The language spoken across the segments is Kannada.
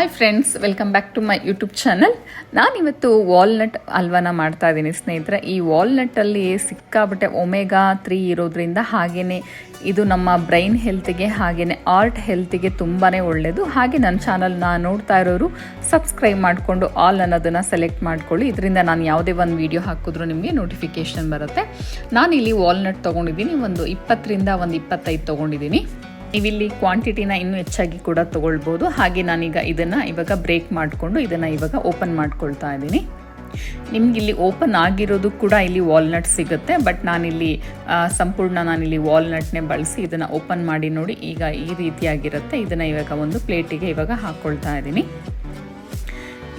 Hi friends welcome back to my YouTube channel ನಾನಿವತ್ತು ವಾಲ್ನಟ್ ಅಲ್ವಾನ ಮಾಡ್ತಾ ಇದ್ದೀನಿ ಸ್ನೇಹಿತರೆ. ಈ ವಾಲ್ನಟ್ಟಲ್ಲಿ ಸಿಕ್ಕಾಬಟ್ಟೆ ಒಮೆಗಾ ತ್ರೀ ಇರೋದ್ರಿಂದ ಹಾಗೆಯೇ ಇದು ನಮ್ಮ ಬ್ರೈನ್ ಹೆಲ್ತಿಗೆ ಹಾಗೇ ಆರ್ಟ್ ಹೆಲ್ತಿಗೆ ತುಂಬಾ ಒಳ್ಳೆಯದು ಹಾಗೆ ನನ್ನ ಚಾನಲ್ನ ನೋಡ್ತಾ ಇರೋರು ಸಬ್ಸ್ಕ್ರೈಬ್ ಮಾಡಿಕೊಂಡು ಆಲ್ ಅನ್ನೋದನ್ನು ಸೆಲೆಕ್ಟ್ ಮಾಡ್ಕೊಳ್ಳಿ. ಇದರಿಂದ ನಾನು ಯಾವುದೇ ಒಂದು ವೀಡಿಯೋ ಹಾಕಿದ್ರೂ ನಿಮಗೆ ನೋಟಿಫಿಕೇಷನ್ ಬರುತ್ತೆ. ನಾನಿಲ್ಲಿ ವಾಲ್ನಟ್ ತೊಗೊಂಡಿದ್ದೀನಿ. ಒಂದು ಇಪ್ಪತ್ತರಿಂದ ಒಂದು ಇಪ್ಪತ್ತೈದು ತೊಗೊಂಡಿದ್ದೀನಿ. ನೀವಿಲ್ಲಿ ಕ್ವಾಂಟಿಟಿನ ಇನ್ನೂ ಹೆಚ್ಚಾಗಿ ಕೂಡ ತೊಗೊಳ್ಬೋದು. ಹಾಗೆ ನಾನೀಗ ಇದನ್ನು ಇವಾಗ ಬ್ರೇಕ್ ಮಾಡಿಕೊಂಡು ಇದನ್ನು ಇವಾಗ ಓಪನ್ ಮಾಡ್ಕೊಳ್ತಾ ಇದ್ದೀನಿ. ನಿಮ್ಗೆ ಇಲ್ಲಿ ಓಪನ್ ಆಗಿರೋದು ಕೂಡ ಇಲ್ಲಿ ವಾಲ್ನಟ್ ಸಿಗುತ್ತೆ ಬಟ್ ನಾನಿಲ್ಲಿ ಸಂಪೂರ್ಣ ನಾನಿಲ್ಲಿ ವಾಲ್ನಟ್ನೇ ಬಳಸಿ ಇದನ್ನು ಓಪನ್ ಮಾಡಿ ನೋಡಿ ಈಗ ಈ ರೀತಿಯಾಗಿರುತ್ತೆ. ಇದನ್ನು ಇವಾಗ ಒಂದು ಪ್ಲೇಟಿಗೆ ಇವಾಗ ಹಾಕ್ಕೊಳ್ತಾ ಇದ್ದೀನಿ.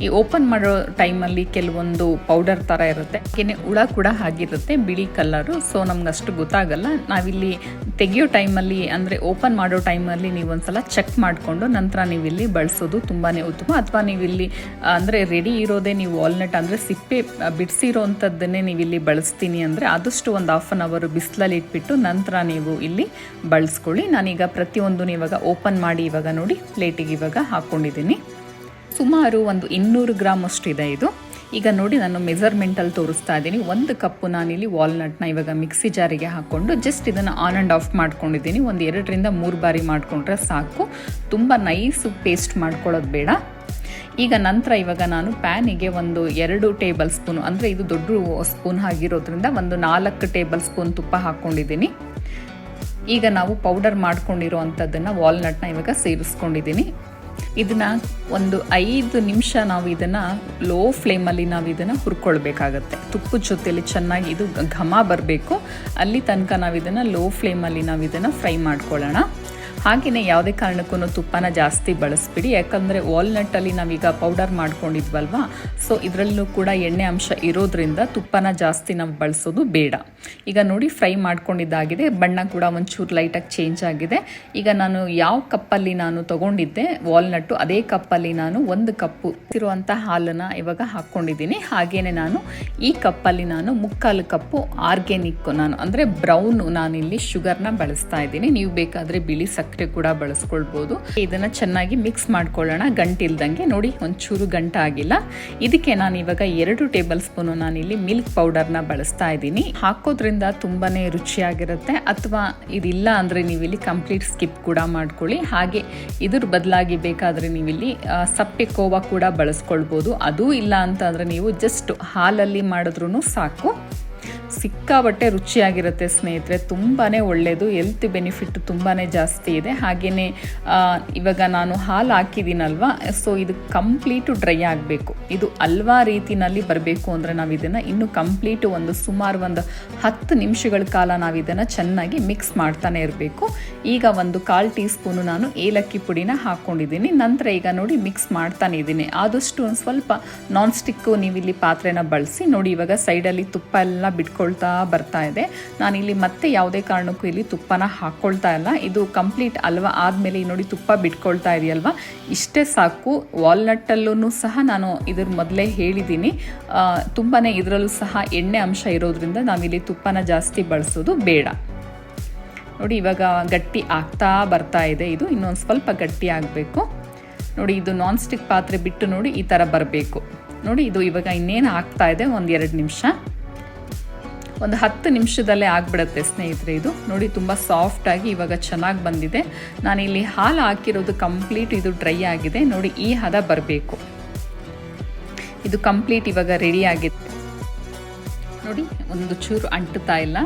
ಈ ಓಪನ್ ಮಾಡೋ ಟೈಮಲ್ಲಿ ಕೆಲವೊಂದು ಪೌಡರ್ ಥರ ಇರುತ್ತೆ. ಹಾಗೆಯೇ ಹುಳ ಕೂಡ ಆಗಿರುತ್ತೆ, ಬಿಳಿ ಕಲ್ಲರು ಸೊ ನಮ್ಗೆ ಅಷ್ಟು ಗೊತ್ತಾಗಲ್ಲ. ನಾವಿಲ್ಲಿ ತೆಗೆಯೋ ಟೈಮಲ್ಲಿ ಅಂದರೆ ಓಪನ್ ಮಾಡೋ ಟೈಮಲ್ಲಿ ನೀವೊಂದು ಸಲ ಚೆಕ್ ಮಾಡಿಕೊಂಡು ನಂತರ ನೀವಿಲ್ಲಿ ಬಳಸೋದು ತುಂಬಾ ಉತ್ತಮ. ಅಥವಾ ನೀವಿಲ್ಲಿ ಅಂದರೆ ರೆಡಿ ಇರೋದೇ ನೀವು ವಾಲ್ನಟ್ ಅಂದರೆ ಸಿಪ್ಪೆ ಬಿಡಿಸಿರೋ ಅಂಥದ್ದನ್ನೇ ನೀವಿಲ್ಲಿ ಬಳಸ್ತೀನಿ ಅಂದರೆ ಆದಷ್ಟು ಒಂದು ಹಾಫ್ ಆನ್ ಅವರು ಬಿಸಿಲಲ್ಲಿ ಇಟ್ಬಿಟ್ಟು ನಂತರ ನೀವು ಇಲ್ಲಿ ಬಳಸ್ಕೊಳ್ಳಿ. ನಾನೀಗ ಪ್ರತಿಯೊಂದು ಇವಾಗ ಓಪನ್ ಮಾಡಿ ಇವಾಗ ನೋಡಿ ಪ್ಲೇಟಿಗೆ ಇವಾಗ ಹಾಕ್ಕೊಂಡಿದ್ದೀನಿ ಸುಮಾರು ಒಂದು ಇನ್ನೂರು ಗ್ರಾಮ್ ಅಷ್ಟು ಇದೆ ಇದು. ಈಗ ನೋಡಿ ನಾನು ಮೆಜರ್ಮೆಂಟಲ್ಲಿ ತೋರಿಸ್ತಾ ಇದ್ದೀನಿ. ಒಂದು ಕಪ್ಪು ನಾನಿಲ್ಲಿ ವಾಲ್ನಟ್ನ ಇವಾಗ ಮಿಕ್ಸಿ ಜಾರಿಗೆ ಹಾಕ್ಕೊಂಡು ಜಸ್ಟ್ ಇದನ್ನು ಆನ್ ಆ್ಯಂಡ್ ಆಫ್ ಮಾಡ್ಕೊಂಡಿದ್ದೀನಿ. ಒಂದು ಎರಡರಿಂದ ಮೂರು ಬಾರಿ ಮಾಡಿಕೊಂಡ್ರೆ ಸಾಕು. ತುಂಬ ನೈಸ್ ಪೇಸ್ಟ್ ಮಾಡ್ಕೊಳ್ಳೋದು ಬೇಡ. ಈಗ ನಂತರ ಇವಾಗ ನಾನು ಪ್ಯಾನಿಗೆ ಒಂದು ಎರಡು ಟೇಬಲ್ ಸ್ಪೂನ್ ಅಂದರೆ ಇದು ದೊಡ್ಡ ಸ್ಪೂನ್ ಆಗಿರೋದ್ರಿಂದ ಒಂದು ನಾಲ್ಕು ಟೇಬಲ್ ಸ್ಪೂನ್ ತುಪ್ಪ ಹಾಕ್ಕೊಂಡಿದ್ದೀನಿ. ಈಗ ನಾವು ಪೌಡರ್ ಮಾಡ್ಕೊಂಡಿರೋ ಅಂಥದ್ದನ್ನು ವಾಲ್ನಟ್ನ ಇವಾಗ ಸೇರಿಸ್ಕೊಂಡಿದ್ದೀನಿ. ಇದನ್ನ ಒಂದು ಐದು ನಿಮಿಷ ನಾವು ಇದನ್ನು ಲೋ ಫ್ಲೇಮಲ್ಲಿ ನಾವು ಇದನ್ನು ಹುರ್ಕೊಳ್ಬೇಕಾಗತ್ತೆ. ತುಪ್ಪದ ಜೊತೆಯಲ್ಲಿ ಚೆನ್ನಾಗಿ ಇದು ಘಮ ಬರಬೇಕು. ಅಲ್ಲಿ ತನಕ ನಾವು ಇದನ್ನು ಲೋ ಫ್ಲೇಮಲ್ಲಿ ನಾವು ಇದನ್ನು ಫ್ರೈ ಮಾಡ್ಕೊಳ್ಳೋಣ. ಹಾಗೆಯೇ ಯಾವುದೇ ಕಾರಣಕ್ಕೂ ತುಪ್ಪನ ಜಾಸ್ತಿ ಬಳಸ್ಬಿಡಿ. ಯಾಕಂದರೆ ವಾಲ್ನಟ್ಟಲ್ಲಿ ನಾವೀಗ ಪೌಡರ್ ಮಾಡ್ಕೊಂಡಿದ್ವಲ್ವಾ? ಸೊ ಇದರಲ್ಲೂ ಕೂಡ ಎಣ್ಣೆ ಅಂಶ ಇರೋದ್ರಿಂದ ತುಪ್ಪನ ಜಾಸ್ತಿ ನಾವು ಬಳಸೋದು ಬೇಡ. ಈಗ ನೋಡಿ ಫ್ರೈ ಮಾಡ್ಕೊಂಡಿದ್ದಾಗಿದೆ. ಬಣ್ಣ ಕೂಡ ಒಂಚೂರು ಲೈಟಾಗಿ ಚೇಂಜ್ ಆಗಿದೆ. ಈಗ ನಾನು ಯಾವ ಕಪ್ಪಲ್ಲಿ ನಾನು ತಗೊಂಡಿದ್ದೆ ವಾಲ್ನಟ್ಟು ಅದೇ ಕಪ್ಪಲ್ಲಿ ನಾನು ಒಂದು ಕಪ್ಪು ಇರುವಂಥ ಹಾಲನ್ನು ಇವಾಗ ಹಾಕ್ಕೊಂಡಿದ್ದೀನಿ ಹಾಗೆಯೇ ನಾನು ಈ ಕಪ್ಪಲ್ಲಿ ನಾನು ಮುಕ್ಕಾಲು ಕಪ್ಪು ಆರ್ಗ್ಯಾನಿಕ್ ನಾನು, ಅಂದರೆ ಬ್ರೌನ್ ನಾನಿಲ್ಲಿ ಶುಗರ್ನ ಬಳಸ್ತಾ ಇದ್ದೀನಿ. ನೀವು ಬೇಕಾದರೆ ಬಿಳಿ ಸಕ್ಕರೆ ಕೂಡ ಬಳಸ್ಕೊಳ್ಬೋದು. ಇದನ್ನು ಚೆನ್ನಾಗಿ ಮಿಕ್ಸ್ ಮಾಡ್ಕೊಳ್ಳೋಣ. ಗಂಟಿಲ್ದಂಗೆ ನೋಡಿ, ಒಂಚೂರು ಗಂಟ ಆಗಿಲ್ಲ. ಇದಕ್ಕೆ ನಾನು ಇವಾಗ ಎರಡು ಟೇಬಲ್ ಸ್ಪೂನು ಇಲ್ಲಿ ಮಿಲ್ಕ್ ಪೌಡರ್ನ ಬಳಸ್ತಾ ಇದ್ದೀನಿ. ಹಾಕೋದ್ರಿಂದ ತುಂಬಾ ರುಚಿಯಾಗಿರುತ್ತೆ. ಅಥವಾ ಇದಿಲ್ಲ ಅಂದರೆ ನೀವಿಲ್ಲಿ ಕಂಪ್ಲೀಟ್ ಸ್ಕಿಪ್ ಕೂಡ ಮಾಡ್ಕೊಳ್ಳಿ. ಹಾಗೆ ಇದ್ರ ಬದಲಾಗಿ ಬೇಕಾದರೆ ನೀವಿಲ್ಲಿ ಸಪ್ಪೆ ಕೋವಾ ಕೂಡ ಬಳಸ್ಕೊಳ್ಬೋದು. ಅದೂ ಇಲ್ಲ ಅಂತಂದರೆ ನೀವು ಜಸ್ಟ್ ಹಾಲಲ್ಲಿ ಮಾಡಿದ್ರೂ ಸಾಕು. ಸಿಕ್ಕಾಬಟ್ಟೆ ರುಚಿಯಾಗಿರುತ್ತೆ ಸ್ನೇಹಿತರೆ. ತುಂಬಾ ಒಳ್ಳೆಯದು ಹೆಲ್ತ್ ಬೆನಿಫಿಟ್ ತುಂಬಾ ಜಾಸ್ತಿ ಇದೆ. ಹಾಗೆಯೇ ಇವಾಗ ನಾನು ಹಾಲು ಹಾಕಿದ್ದೀನಲ್ವ? ಸೊ ಇದು ಕಂಪ್ಲೀಟು ಡ್ರೈ ಆಗಬೇಕು. ಇದು ಹಲ್ವಾ ರೀತಿನಲ್ಲಿ ಬರಬೇಕು ಅಂದರೆ ನಾವು ಇದನ್ನು ಇನ್ನು ಕಂಪ್ಲೀಟು ಒಂದು ಸುಮಾರು ಒಂದು ಹತ್ತು ನಿಮಿಷಗಳ ಕಾಲ ನಾವು ಇದನ್ನು ಚೆನ್ನಾಗಿ ಮಿಕ್ಸ್ ಮಾಡ್ತಾನೆ ಇರಬೇಕು. ಈಗ ಒಂದು ಕಾಲು ಟೀ ಸ್ಪೂನು ನಾನು ಏಲಕ್ಕಿ ಪುಡಿನ ಹಾಕ್ಕೊಂಡಿದ್ದೀನಿ ನಂತರ ಈಗ ನೋಡಿ ಮಿಕ್ಸ್ ಮಾಡ್ತಾನೆ ಇದ್ದೀನಿ. ಆದಷ್ಟು ಒಂದು ಸ್ವಲ್ಪ ನಾನ್ ಸ್ಟಿಕ್ಕು ನೀವಿಲ್ಲಿ ಪಾತ್ರೆನ ಬಳಸಿ ನೋಡಿ, ಇವಾಗ ಸೈಡಲ್ಲಿ ತುಪ್ಪ ಎಲ್ಲ ಬಿಟ್ಕೊಳ್ತಾ ಬರ್ತಾ ಇದೆ. ನಾನಿಲ್ಲಿ ಮತ್ತೆ ಯಾವುದೇ ಕಾರಣಕ್ಕೂ ಇಲ್ಲಿ ತುಪ್ಪನ ಹಾಕ್ಕೊಳ್ತಾ ಇಲ್ಲ. ಇದು ಕಂಪ್ಲೀಟ್ ಅಲ್ವಾ? ಆದಮೇಲೆ ನೋಡಿ ತುಪ್ಪ ಬಿಟ್ಕೊಳ್ತಾ ಇದೆಯಲ್ವ? ಇಷ್ಟೇ ಸಾಕು. ವಾಲ್ನಟ್ಟಲ್ಲೂ ಸಹ ನಾನು ಇದ್ರ ಮೊದಲೇ ಹೇಳಿದ್ದೀನಿ. ತುಂಬಾ ಇದರಲ್ಲೂ ಸಹ ಎಣ್ಣೆ ಅಂಶ ಇರೋದ್ರಿಂದ ನಾವಿಲ್ಲಿ ತುಪ್ಪನ ಜಾಸ್ತಿ ಬಳಸೋದು ಬೇಡ. ನೋಡಿ, ಇವಾಗ ಗಟ್ಟಿ ಆಗ್ತಾ ಬರ್ತಾ ಇದೆ ಇದು. ಇನ್ನೊಂದು ಸ್ವಲ್ಪ ಗಟ್ಟಿ ಆಗಬೇಕು. ನೋಡಿ, ಇದು ನಾನ್ ಸ್ಟಿಕ್ ಪಾತ್ರೆ ಬಿಟ್ಟು ನೋಡಿ ಈ ಥರ ಬರಬೇಕು. ನೋಡಿ, ಇದು ಇವಾಗ ಇನ್ನೇನು ಆಗ್ತಾ ಇದೆ? ಒಂದು ಎರಡು ನಿಮಿಷ. ಒಂದು ಹತ್ತು ನಿಮಿಷದಲ್ಲೇ ಆಗಿಬಿಡುತ್ತೆ ಸ್ನೇಹಿತರೆ ಇದು. ನೋಡಿ, ತುಂಬ ಸಾಫ್ಟಾಗಿ ಇವಾಗ ಚೆನ್ನಾಗಿ ಬಂದಿದೆ. ನಾನಿಲ್ಲಿ ಹಾಲು ಹಾಕಿರೋದು ಕಂಪ್ಲೀಟ್ ಇದು ಡ್ರೈ ಆಗಿದೆ. ನೋಡಿ, ಈ ಹದ ಬರಬೇಕು. ಇದು ಕಂಪ್ಲೀಟ್ ಇವಾಗ ರೆಡಿ ಆಗಿದೆ ನೋಡಿ, ಒಂದು ಚೂರು ಅಂಟುತ್ತಾ ಇಲ್ಲ.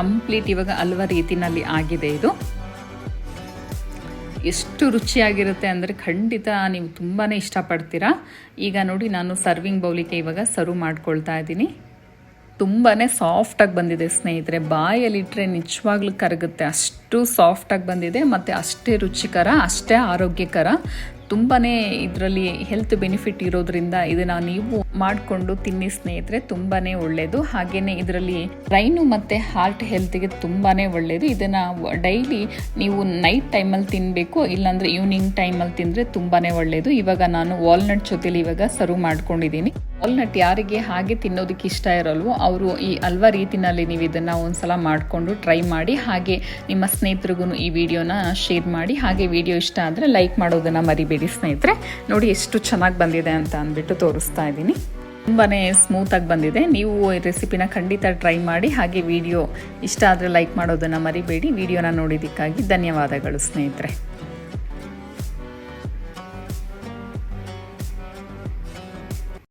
ಕಂಪ್ಲೀಟ್ ಇವಾಗ ಅಲ್ವ ರೀತಿನಲ್ಲಿ ಆಗಿದೆ ಇದು. ಎಷ್ಟು ರುಚಿಯಾಗಿರುತ್ತೆ ಅಂದರೆ ಖಂಡಿತ ನೀವು ತುಂಬಾ ಇಷ್ಟಪಡ್ತೀರಾ. ಈಗ ನೋಡಿ, ನಾನು ಸರ್ವಿಂಗ್ ಬೌಲಿಗೆ ಇವಾಗ ಸರ್ವ್ ಮಾಡ್ಕೊಳ್ತಾ ಇದ್ದೀನಿ. ತುಂಬಾ ಸಾಫ್ಟಾಗಿ ಬಂದಿದೆ ಸ್ನೇಹಿತರೆ. ಬಾಯಲ್ಲಿಟ್ಟರೆ ನಿಜವಾಗ್ಲೂ ಕರಗುತ್ತೆ. ಅಷ್ಟು ಸಾಫ್ಟಾಗಿ ಬಂದಿದೆ, ಮತ್ತು ಅಷ್ಟೇ ರುಚಿಕರ, ಅಷ್ಟೇ ಆರೋಗ್ಯಕರ. ತುಂಬಾ ಇದರಲ್ಲಿ ಹೆಲ್ತ್ ಬೆನಿಫಿಟ್ ಇರೋದ್ರಿಂದ ಇದನ್ನು ನೀವು ಮಾಡಿಕೊಂಡು ತಿನ್ನಿ ಸ್ನೇಹಿತರೆ ತುಂಬಾ ಒಳ್ಳೆಯದು ಹಾಗೆಯೇ ಇದರಲ್ಲಿ ಬ್ರೈನು ಮತ್ತು ಹಾರ್ಟ್ ಹೆಲ್ತ್ಗೆ ತುಂಬಾ ಒಳ್ಳೆಯದು ಇದನ್ನು ಡೈಲಿ ನೀವು ನೈಟ್ ಟೈಮಲ್ಲಿ ತಿನ್ನಬೇಕು ಇಲ್ಲಾಂದರೆ ಈವ್ನಿಂಗ್ ಟೈಮಲ್ಲಿ ತಿಂದರೆ ತುಂಬಾ ಒಳ್ಳೆಯದು ಇವಾಗ ನಾನು ವಾಲ್ನಟ್ ಜೊತೇಲಿ ಇವಾಗ ಸರ್ವ್ ಮಾಡ್ಕೊಂಡಿದ್ದೀನಿ ವಾಲ್ನಟ್ ಯಾರಿಗೆ ಹಾಗೆ ತಿನ್ನೋದಕ್ಕೆ ಇಷ್ಟ ಇರಲ್ವೋ, ಅವರು ಈ ಅಲ್ವಾ ರೀತಿನಲ್ಲಿ ನೀವು ಇದನ್ನು ಒಂದ್ಸಲ ಮಾಡಿಕೊಂಡು ಟ್ರೈ ಮಾಡಿ, ಹಾಗೆ ನಿಮ್ಮ ಸ್ನೇಹಿತರಿಗೂ ಈ ವಿಡಿಯೋನ ಶೇರ್ ಮಾಡಿ. ಹಾಗೆ ವಿಡಿಯೋ ಇಷ್ಟ ಆದರೆ ಲೈಕ್ ಮಾಡೋದನ್ನು ಮರಿಬೇಡಿ. ಮರಿಬೇಡಿ ಸ್ನೇಹಿತರೆ. ನೋಡಿ ಎಷ್ಟು ಚೆನ್ನಾಗಿ ಬಂದಿದೆ ಅಂತ ಅಂದ್ಬಿಟ್ಟು ತೋರಿಸ್ತಾ ಇದ್ದೀನಿ. ತುಂಬಾ ಸ್ಮೂತಾಗಿ ಬಂದಿದೆ. ನೀವು ಈ ರೆಸಿಪಿನ ಖಂಡಿತ ಟ್ರೈ ಮಾಡಿ, ಹಾಗೆ ವಿಡಿಯೋ ಇಷ್ಟ ಆದರೆ ಲೈಕ್ ಮಾಡೋದನ್ನು ಮರಿಬೇಡಿ. ವಿಡಿಯೋನ ನೋಡಿದ್ದಕ್ಕಾಗಿ ಧನ್ಯವಾದಗಳು ಸ್ನೇಹಿತರೆ.